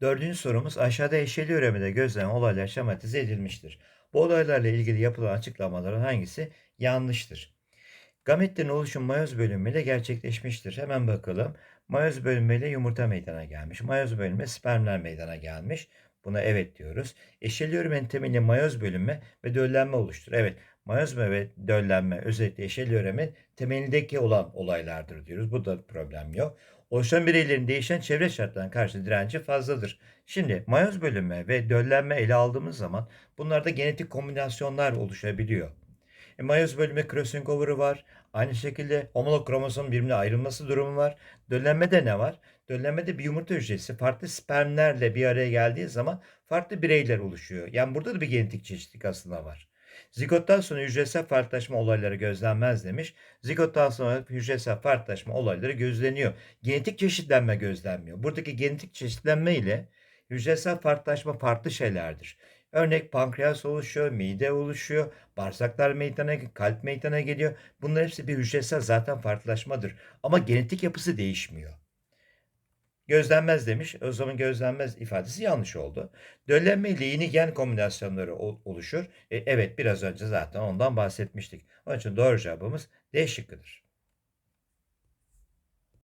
Dördüncü sorumuz aşağıda eşeli üremede gözlenen olaylar şematize edilmiştir. Bu olaylarla ilgili yapılan açıklamaların hangisi yanlıştır? Gametlerin oluşum mayoz bölünmeyle gerçekleşmiştir. Hemen bakalım. Mayoz bölünmeyle yumurta meydana gelmiş. Mayoz bölünme spermler meydana gelmiş. Buna evet diyoruz. Eşeli üremenin temeli mayoz bölünme ve döllenme oluştur. Evet, mayoz ve döllenme özellikle eşeli üremenin temelindeki olan olaylardır diyoruz. Bu da problem yok. Oluşan bireylerin değişen çevre şartlarına karşı direnci fazladır. Şimdi mayoz bölünme ve döllenme ele aldığımız zaman bunlarda genetik kombinasyonlar oluşabiliyor. E, mayoz bölünme crossing over'ı var. Aynı şekilde homolog kromosom birbirine ayrılması durumu var. Döllenmede ne var? Döllenmede bir yumurta hücresi farklı spermlerle bir araya geldiği zaman farklı bireyler oluşuyor. Yani burada da bir genetik çeşitlilik aslında var. Zigottan sonra hücresel farklılaşma olayları gözlenmez demiş. Zigottan sonra hücresel farklılaşma olayları gözleniyor. Genetik çeşitlenme gözlenmiyor. Buradaki genetik çeşitlenme ile hücresel farklılaşma farklı şeylerdir. Örnek pankreas oluşuyor, mide oluşuyor, bağırsaklar meydana, kalp meydana geliyor. Bunlar hepsi bir hücresel zaten farklılaşmadır. Ama genetik yapısı değişmiyor. Gözlenmez demiş. O zaman gözlenmez ifadesi yanlış oldu. Döllenme ile gen kombinasyonları ol- oluşur. E, evet biraz önce zaten ondan bahsetmiştik. Onun için doğru cevabımız D şıkkıdır.